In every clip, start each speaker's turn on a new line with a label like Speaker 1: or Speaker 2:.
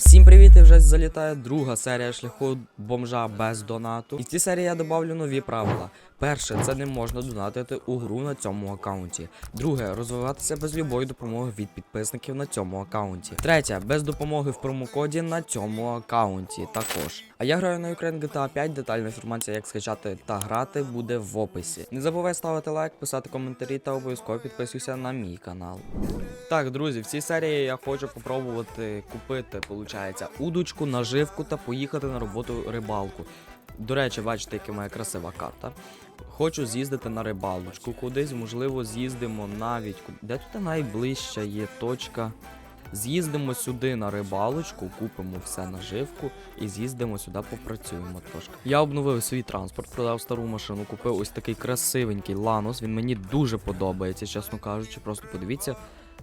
Speaker 1: Всім привіт! І вже залітає друга серія шляху бомжа без донату. І в цій серії я добавлю нові правила. Перше, це не можна донатити у гру на цьому аккаунті. Друге, розвиватися без любої допомоги від підписників на цьому аккаунті. Третє, без допомоги в промокоді на цьому аккаунті також. А я граю на Ukraine GTA 5, детальна інформація, як скачати та грати, буде в описі. Не забувай ставити лайк, писати коментарі та обов'язково підписуйся на мій канал. Так, друзі, в цій серії я хочу попробувати купити, виходить, удочку, наживку та поїхати на роботу рибалку. До речі, бачите, яка моя красива карта. Хочу з'їздити на рибалочку кудись, можливо, з'їздимо навіть. Де тут найближча є точка? З'їздимо сюди на рибалочку, купимо все наживку і з'їздимо сюди, попрацюємо трошки. Я обновив свій транспорт, продав стару машину, купив ось такий красивенький ланос. Він мені дуже подобається, чесно кажучи. Просто подивіться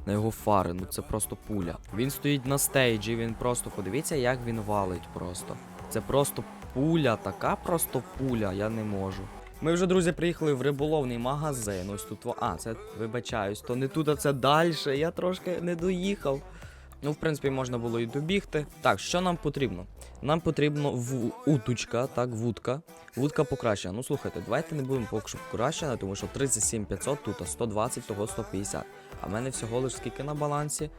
Speaker 1: на його фари. Ну це просто пуля. Він стоїть на стейджі, він просто подивіться, як він валить просто. Це просто пуля, така просто пуля, я не можу. Ми вже, друзі, приїхали в риболовний магазин. Ось тут. А, це вибачаюсь, то не тут, а це далі. Я трошки не доїхав. Ну, в принципі, можна було і добігти. Так, що нам потрібно? Нам потрібно в... уточка, так, вудка. Вудка покращена. Ну слухайте, давайте не будемо поки що покращена, тому що 37 500 тут, а 120, того 150. А в мене всього лиш скільки на балансі?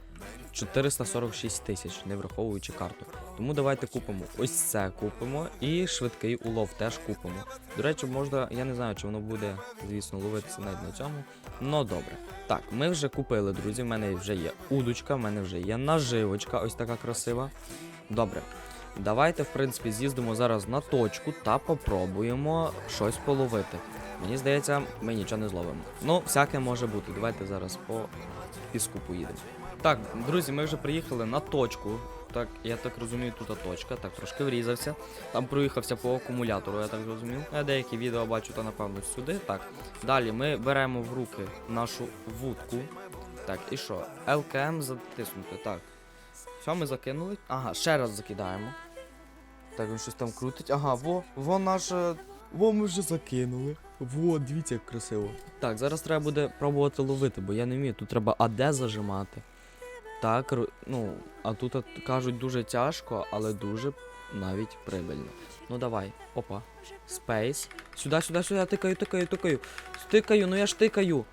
Speaker 1: 446 тисяч, не враховуючи карту. Тому давайте купимо ось це купимо і швидкий улов теж купимо. До речі, можна, я не знаю, чи воно буде, звісно, ловитися навіть на цьому. Ну добре. Так, ми вже купили, друзі. В мене вже є удочка, в мене вже є наживочка, ось така красива. Добре. Давайте, в принципі, з'їздимо зараз на точку та попробуємо щось половити. Мені здається, ми нічого не зловимо. Ну, всяке може бути. Давайте зараз по піску поїдемо. Так, друзі, ми вже приїхали на точку. Так, я так розумію, тут точка. Так, трошки врізався. Там проїхався по акумулятору, я так зрозумів. Я деякі відео бачу, то напевно сюди. Так. Далі ми беремо в руки нашу вудку. Так, і що? ЛКМ затиснути. Так. Все, ми закинули. Ага, ще раз закидаємо. Так, він щось там крутить. Ага, во, во наше. Во, ми вже закинули. Во, дивіться, як красиво. Так, зараз треба буде пробувати ловити, бо я не вмію. Тут треба АД зажимати. Так, ну, а тут кажуть дуже тяжко, але дуже навіть прибильно. Ну давай, опа. Спейс. Сюди, сюди, сюди, тикаю, тикаю, тикаю. Стикаю, ну я ж тикаю.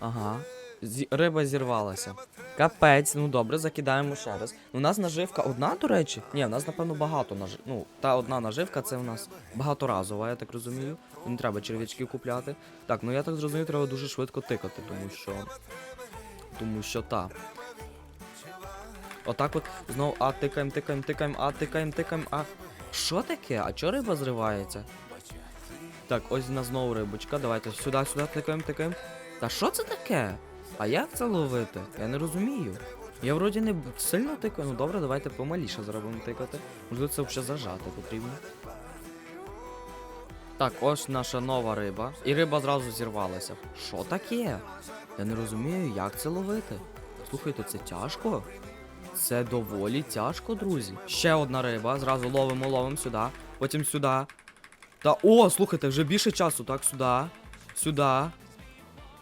Speaker 1: Ага. Зі... Риба зірвалася. Капець, ну добре, закидаємо ще раз. У нас наживка одна, до речі? Ні, у нас, напевно, багато нажив. Ну, та одна наживка це у нас багаторазова, я так розумію. Не треба черв'ячків купляти. Так, ну я так зрозумів, треба дуже швидко тикати, тому що. Тому що та. Отак от знову а тикаємо, тикаємо, тикаємо, а тикаємо, тикаємо, а. Що таке? А чого риба зривається? Так, ось в нас знову рибочка. Давайте сюди, сюди тикаємо, тикаємо. Та що це таке? А як це ловити? Я не розумію. Я вроді не сильно тикаю. Ну добре, давайте помаліше зробимо тикати. Можливо, це взагалі зажати потрібно. Так, ось наша нова риба. І риба зразу зірвалася. Що таке? Я не розумію, як це ловити. Слухайте, це тяжко? Це доволі тяжко, друзі. Ще одна риба. Зразу ловимо, ловимо сюди. Потім сюди. Та о, слухайте, вже більше часу. Так, сюди. Сюди.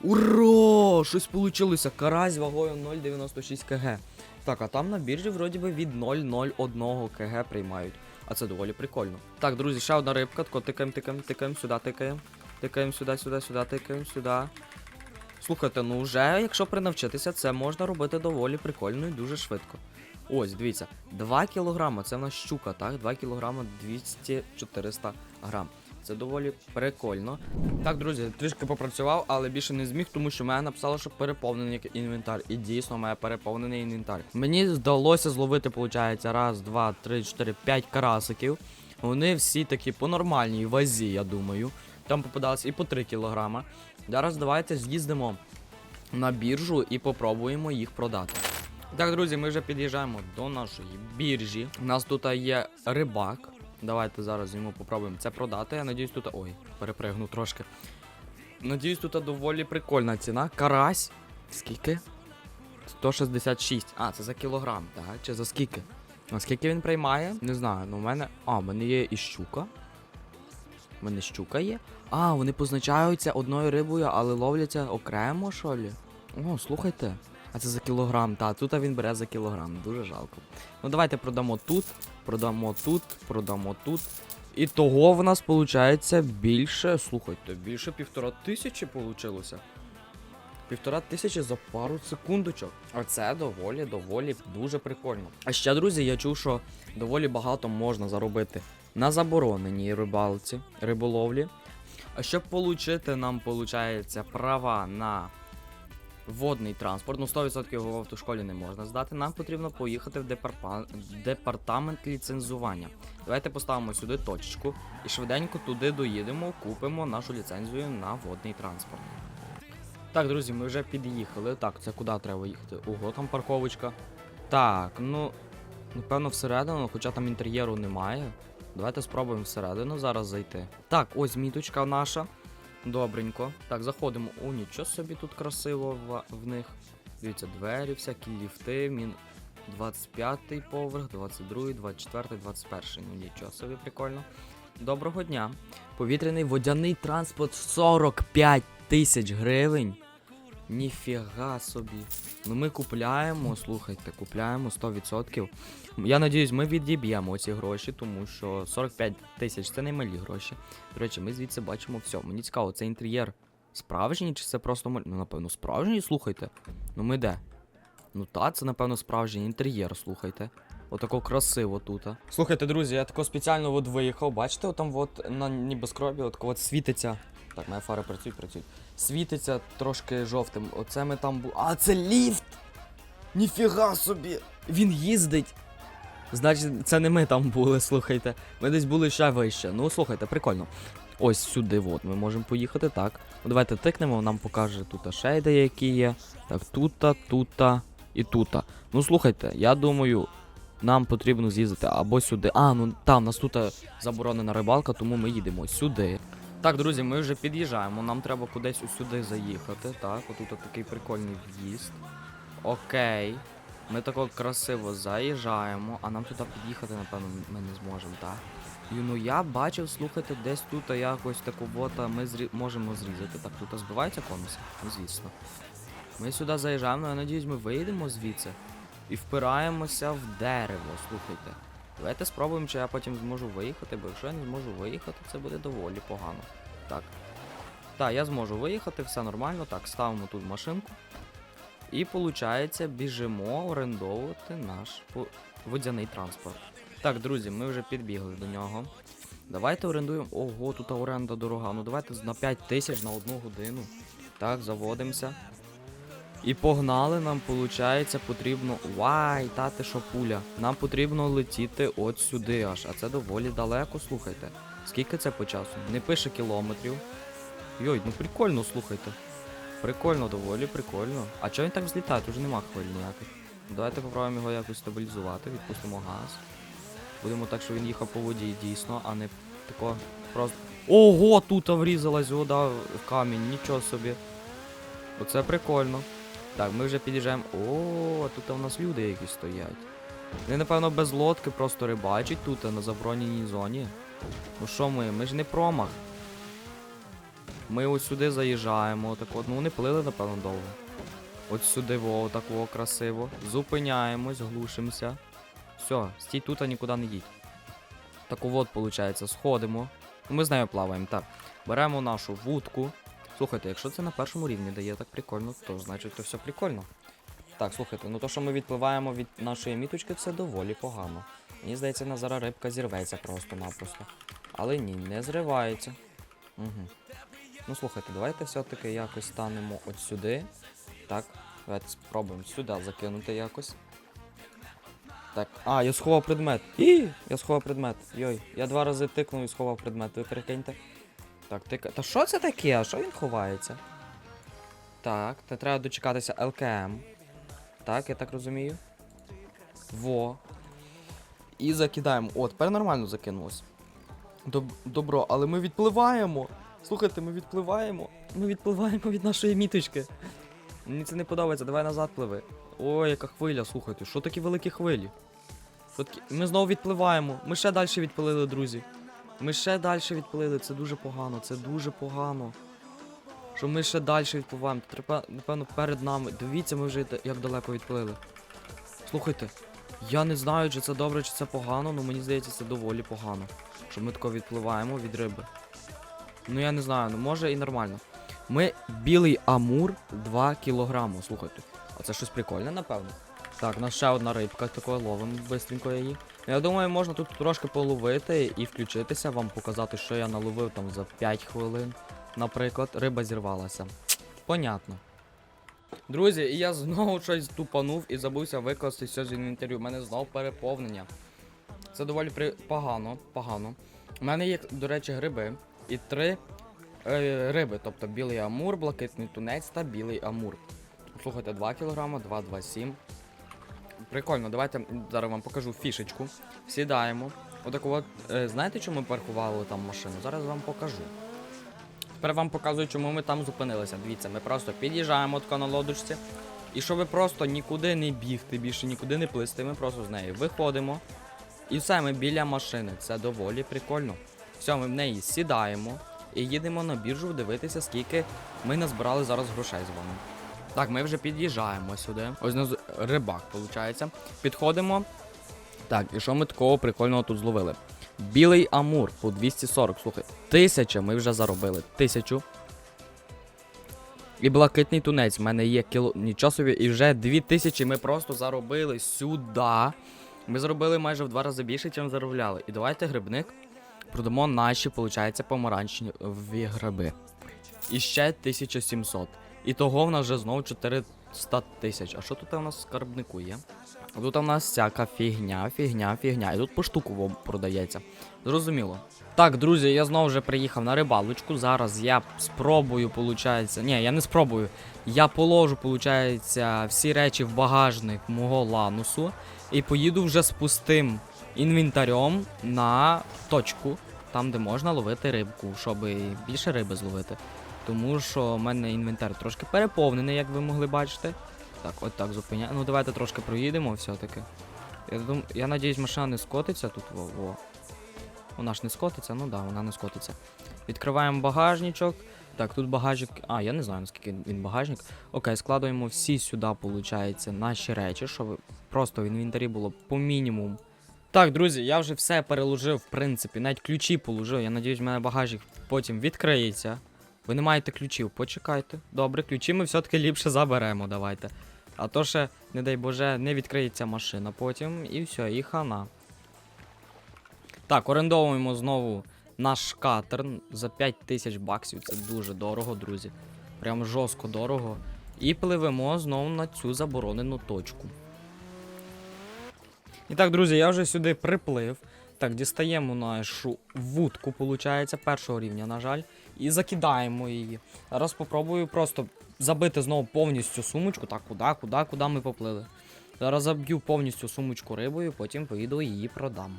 Speaker 1: Ура! Щось получилося. Карась вагою 0,96 кг. Так, а там на біржі вроді би від 0,01 кг приймають. А це доволі прикольно. Так, друзі, ще одна рибка. Тако тикаємо, тикаємо, тикаємо, сюди тикаємо. Тикаємо сюди, сюди, сюди, тикаємо, сюди. Слухайте, ну вже, якщо принавчитися, це можна робити доволі прикольно і дуже швидко. Ось, дивіться, 2 кілограма, це в нас щука, так? 2 кілограма 200-400 грам. Це доволі прикольно. Так, друзі, трішки попрацював, але більше не зміг, тому що мене написало, що переповнений інвентар. І дійсно має переповнений інвентар. Мені вдалося зловити, виходить, раз, два, три, чотири, п'ять карасиків. Вони всі такі по нормальній вазі, я думаю. Там попадалось і по 3 кілограма. Зараз давайте з'їздимо на біржу і попробуємо їх продати. Так, друзі, ми вже під'їжджаємо до нашої біржі. У нас тут є рибак. Давайте зараз йому попробуємо це продати. Я надіюсь, тут. Ой, перепригну трошки. Надіюсь, тут доволі прикольна ціна. Карась. Скільки? 166. А, це за кілограм, так? Чи за скільки? А скільки він приймає? Не знаю, ну в мене. А, в мене є і щука. Мене щука є. А, вони позначаються одною рибою, але ловляться окремо, що лі? О, слухайте. А це за кілограм, та, тут він бере за кілограм, дуже жалко. Ну давайте продамо тут, продамо тут, продамо тут. І того в нас виходить більше. Слухайте, більше півтора тисячі вийшло. Півтора тисячі за пару секундочок. А це доволі, доволі дуже прикольно. А ще, друзі, я чув, що доволі багато можна заробити на забороненій рибалці, риболовлі. Щоб отримати, нам виходить права на водний транспорт. Ну 100% його в автошколі не можна здати. Нам потрібно поїхати в депарпа- департамент ліцензування. Давайте поставимо сюди точечку і швиденько туди доїдемо, купимо нашу ліцензію на водний транспорт. Так, друзі, ми вже під'їхали. Так, це куди треба їхати? Ого, там парковочка. Так, ну. Напевно, всередину, хоча там інтер'єру немає. Давайте спробуємо всередину зараз зайти. Так, ось міточка наша. Добренько. Так, заходимо. О, нічого собі тут красиво в, в них. Дивіться, двері, всякі ліфти. Мін 25-й поверх, 22-й, 24-й, 21-й. Ну нічого собі прикольно. Доброго дня. Повітряний водяний транспорт 45 тисяч гривень. Ніфіга собі. Ну ми купляємо, слухайте, купляємо 100%. Я надіюсь, ми відіб'ємо ці гроші, тому що 45 тисяч це не малі гроші. До речі, ми звідси бачимо все. Мені цікаво, це інтер'єр справжній чи це просто маль... Ну, напевно, справжній, слухайте. Ну ми де? Ну та, це, напевно, справжній інтер'єр, слухайте. Отако красиво тут. Слухайте, друзі, я тако спеціально от виїхав, бачите, отам от на небоскробі, от от світиться. Так, моя фара працюють, працюють. Світиться трошки жовтим. Оце ми там бу. А, це ліфт! Ніфіга собі! Він їздить. Значить, це не ми там були, слухайте. Ми десь були ще вище. Ну, слухайте, прикольно. Ось сюди от ми можемо поїхати, так. Ну, давайте тикнемо, нам покаже тут ще деякі є. Так, тута, тута і тута. Ну слухайте, я думаю, нам потрібно з'їздити або сюди. А, ну там, нас тут заборонена рибалка, тому ми їдемо сюди. Так, друзі, ми вже під'їжджаємо. Нам треба кудись сюди заїхати. Так, отут от такий прикольний в'їзд. Окей. Ми тако красиво заїжджаємо, а нам туди під'їхати, напевно, ми не зможемо, так? І, ну я бачив, слухайте, десь тут якось таку бота ми зрі... можемо зрізати. Так, тут збивається конус? Ну, звісно. Ми сюди заїжджаємо, ну, я надіюсь, ми вийдемо звідси і впираємося в дерево, слухайте. Давайте спробуємо, чи я потім зможу виїхати, бо якщо я не зможу виїхати, це буде доволі погано. Так. Так, я зможу виїхати, все нормально. Так, ставимо тут машинку. І виходить, біжимо орендовувати наш водяний транспорт. Так, друзі, ми вже підбігли до нього. Давайте орендуємо. Ого, тут оренда дорога. Ну давайте на 5 тисяч на одну годину. Так, заводимося. І погнали, нам виходить, потрібно. Вай, та ти що пуля. Нам потрібно летіти от сюди аж. А це доволі далеко, слухайте. Скільки це по часу? Не пише кілометрів. Йой, ну прикольно, слухайте. Прикольно, доволі прикольно. А чого він так взлітає? Тут вже нема хвиль ніяких. Давайте попробуємо його якось стабілізувати, відпустимо газ. Будемо так, щоб він їхав по воді дійсно, а не тако просто. Ого, тут врізалась вода в камінь, нічого собі. Оце прикольно. Так, ми вже під'їжджаємо. О, тут у нас люди якісь стоять. Вони, напевно, без лодки просто рибачать тут на забороненій зоні. Ну що ми? Ми ж не промах. Ми ось сюди заїжджаємо, так от, ну вони плили, напевно, довго. От сюди, во, так во, красиво. Зупиняємось, глушимося. Все, стій тут, а нікуди не їдь. Так от, виходить, сходимо. Ми з нею плаваємо, так. Беремо нашу вудку. Слухайте, якщо це на першому рівні дає так прикольно, то значить то все прикольно. Так, слухайте, ну то, що ми відпливаємо від нашої міточки, це доволі погано. Мені здається, на зараз рибка зірветься просто-напросто. Але ні, не зривається. Угу. Ну слухайте, давайте все-таки якось станемо от сюди. Так, давайте спробуємо сюди закинути якось. Так, а, я сховав предмет. І, я сховав предмет. Йой, я два рази тикнув і сховав предмет. Ви прикиньте. Так, тика. Та що це таке? А що він ховається? Так, та треба дочекатися ЛКМ. Так, я так розумію. Во. І закидаємо. О, тепер нормально закинулось. Доб- Добро, але ми відпливаємо. Слухайте, ми відпливаємо. Ми відпливаємо від нашої міточки. Мені це не подобається, давай назад пливи. Ой, яка хвиля, слухайте, що такі великі хвилі? Ми знову відпливаємо. Ми ще далі відплили, друзі. Ми ще далі відплили, це дуже погано, це дуже погано. що ми ще далі відпливаємо. Треба, напевно, перед нами. Дивіться, ми вже як далеко відплили. Слухайте, я не знаю, чи це добре, чи це погано, але мені здається, це доволі погано. Що ми тако відпливаємо від риби. Ну я не знаю, ну може і нормально. Ми білий амур 2 кілограми, слухайте. А це щось прикольне, напевно. Так, у нас ще одна рибка, такою ловимо бистренько її. Ну, Я думаю, можна тут трошки половити і включитися, вам показати, що я наловив там за 5 хвилин. Наприклад, риба зірвалася. Понятно. Друзі, і я знову щось тупанув і забувся викласти все з інвентарю. У мене знов переповнення. Це доволі при... погано, погано. У мене є, до речі, гриби і три е, риби, тобто білий амур, блакитний тунець та білий амур. Слухайте, 2 кг, 2, 2, 7. Прикольно, давайте зараз вам покажу фішечку. Сідаємо. Отаку от. Е, знаєте, чому ми паркували там машину? Зараз вам покажу. Тепер вам показую, чому ми там зупинилися. Дивіться, ми просто під'їжджаємо тако на лодочці. І щоб просто нікуди не бігти, більше нікуди не плисти, ми просто з неї виходимо. І все, ми біля машини. Це доволі прикольно. Все, ми в неї сідаємо і їдемо на біржу дивитися, скільки ми назбирали зараз грошей з вами. Так, ми вже під'їжджаємо сюди. Ось нас рибак, виходить. Підходимо. Так, і що ми такого прикольного тут зловили? Білий амур по 240, слухай. Тисяча ми вже заробили. Тисячу. І блакитний тунець. в мене є кіло. Нічого собі, і вже 2000 ми просто заробили сюди. Ми заробили майже в два рази більше, ніж заробляли. І давайте грибник продамо наші, виходить, помаранчеві гриби. І ще 1700. І того в нас вже знову 400 тисяч. А що тут у нас в скарбнику є? Тут у нас всяка фігня, фігня, фігня. І тут по штуку продається. Зрозуміло. Так, друзі, я знову вже приїхав на рибалочку. Зараз я спробую, получається. Ні, я не спробую. Я положу, получається, всі речі в багажник мого ланусу. І поїду вже з пустим інвентарем на точку, там, де можна ловити рибку, щоб більше риби зловити. Тому що в мене інвентар трошки переповнений, як ви могли бачити. Так, от так зупиняємо. Ну давайте трошки проїдемо все-таки. Я дум... я надіюсь, машина не скотиться тут. Во, во. Вона ж не скотиться, ну да, вона не скотиться. Відкриваємо багажничок. Так, тут багажник. А, я не знаю, наскільки він багажник. Окей, складуємо всі сюди, виходить, наші речі, щоб просто в інвентарі було по мінімуму. Так, друзі, я вже все переложив, в принципі, навіть ключі положив. Я надіюсь, в мене багажник потім відкриється. Ви не маєте ключів, почекайте. Добре, ключі ми все-таки ліпше заберемо, давайте. А то ще, не дай Боже, не відкриється машина потім і все, і хана. Так, орендовуємо знову наш катер за 5 тисяч баксів. Це дуже дорого, друзі. Прям жорстко дорого. І пливемо знову на цю заборонену точку. І так, друзі, я вже сюди приплив. Так, дістаємо нашу вудку, виходить, першого рівня, на жаль, і закидаємо її. Зараз спробую просто забити знову повністю сумочку. Так, куди, куди, куди ми поплили. Зараз заб'ю повністю сумочку рибою, потім поїду її продам.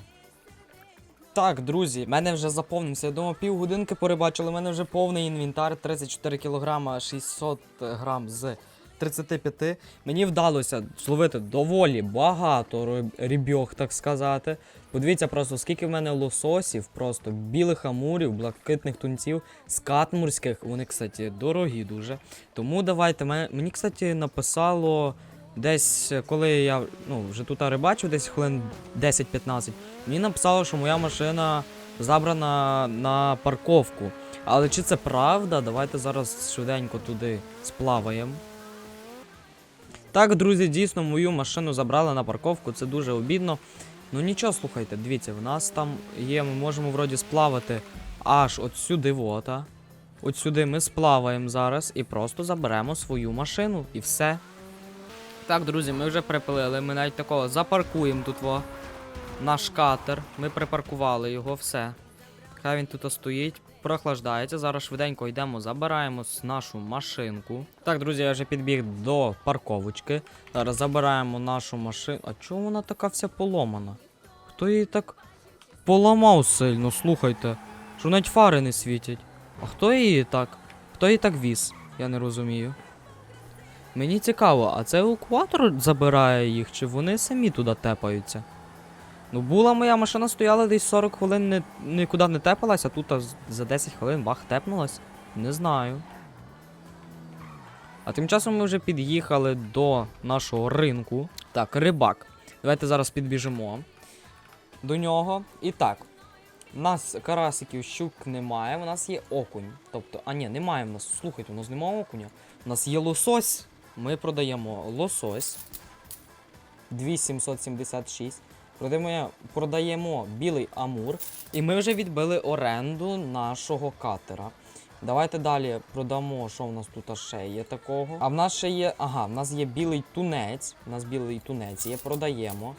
Speaker 1: Так, друзі, мене вже заповнився. Я думаю, півгодинки порибачили. У мене вже повний інвентар, 34 кг 600 грам з 35. Мені вдалося зловити доволі багато рибьох, так сказати. Подивіться просто, скільки в мене лососів, просто білих амурів, блакитних тунців, скатмурських. Вони, кстати, дорогі дуже. Тому давайте. Мені, кстати, написало десь, коли я ну, вже тут рибачив, десь хвилин 10-15. Мені написало, що моя машина забрана на парковку. Але чи це правда? Давайте зараз швиденько туди сплаваємо. Так, друзі, дійсно мою машину забрали на парковку, це дуже обідно. Ну нічого, слухайте, дивіться, в нас там є, ми можемо вроді сплавати аж от сюди, вота. От сюди ми сплаваємо зараз і просто заберемо свою машину і все. Так, друзі, ми вже приплили, ми навіть такого запаркуємо тут во. Наш катер. Ми припаркували його, все. Хай він тут стоїть, прохлаждається. Зараз швиденько йдемо, забираємо нашу машинку. Так, друзі, я вже підбіг до парковочки. Зараз забираємо нашу машину. А чому вона така вся поломана? Хто її так поламав сильно, слухайте. Що навіть фари не світять. А хто її так? Хто її так віз? Я не розумію. Мені цікаво, а це евакуатор забирає їх, чи вони самі туди тепаються? Ну, була моя машина стояла десь 40 хвилин, не, нікуди не тепалась, а тут за 10 хвилин бах тепнулась. Не знаю. А тим часом ми вже під'їхали до нашого ринку. Так, рибак. Давайте зараз підбіжимо до нього. І так. У нас карасиків щук немає, у нас є окунь. Тобто, а ні, немає в нас. Слухайте, у нас немає окуня. У нас є лосось. Ми продаємо лосось. 2776. Продаємо, білий амур. І ми вже відбили оренду нашого катера. Давайте далі продамо, що в нас тут ще є такого. А в нас ще є. Ага, в нас є білий тунець. У нас білий тунець є, продаємо.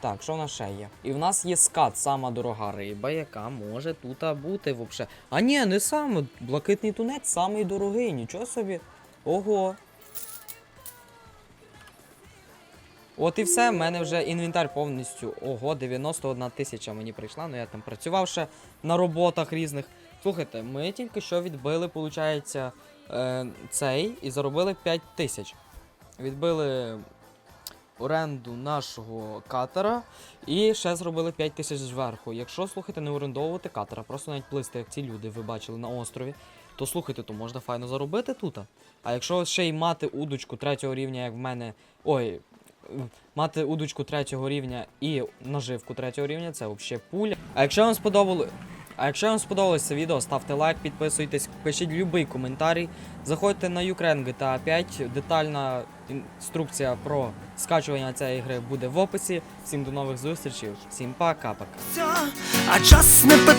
Speaker 1: Так, що в нас ще є? І в нас є скат, сама дорога риба, яка може тут бути взагалі. А ні, не саме. Блакитний тунець самий дорогий, нічого собі. Ого. От і все, в мене вже інвентар повністю. Ого, 91 тисяча мені прийшла, ну я там працював ще на роботах різних. Слухайте, ми тільки що відбили, виходить, е, цей і заробили 5 тисяч. Відбили оренду нашого катера і ще зробили 5 тисяч зверху. Якщо слухайте, не орендовувати катера, просто навіть плисти, як ці люди ви бачили на острові, то слухайте, то можна файно заробити тут. А якщо ще й мати удочку третього рівня, як в мене. Ой, мати удочку третього рівня і наживку третього рівня, це взагалі пуля. А якщо вам сподобало. А якщо вам сподобалось це відео, ставте лайк, підписуйтесь, пишіть будь-який коментарій. Заходьте на Ukraine GTA 5. Детальна інструкція про скачування цієї гри буде в описі. Всім до нових зустрічей, всім пока-пока.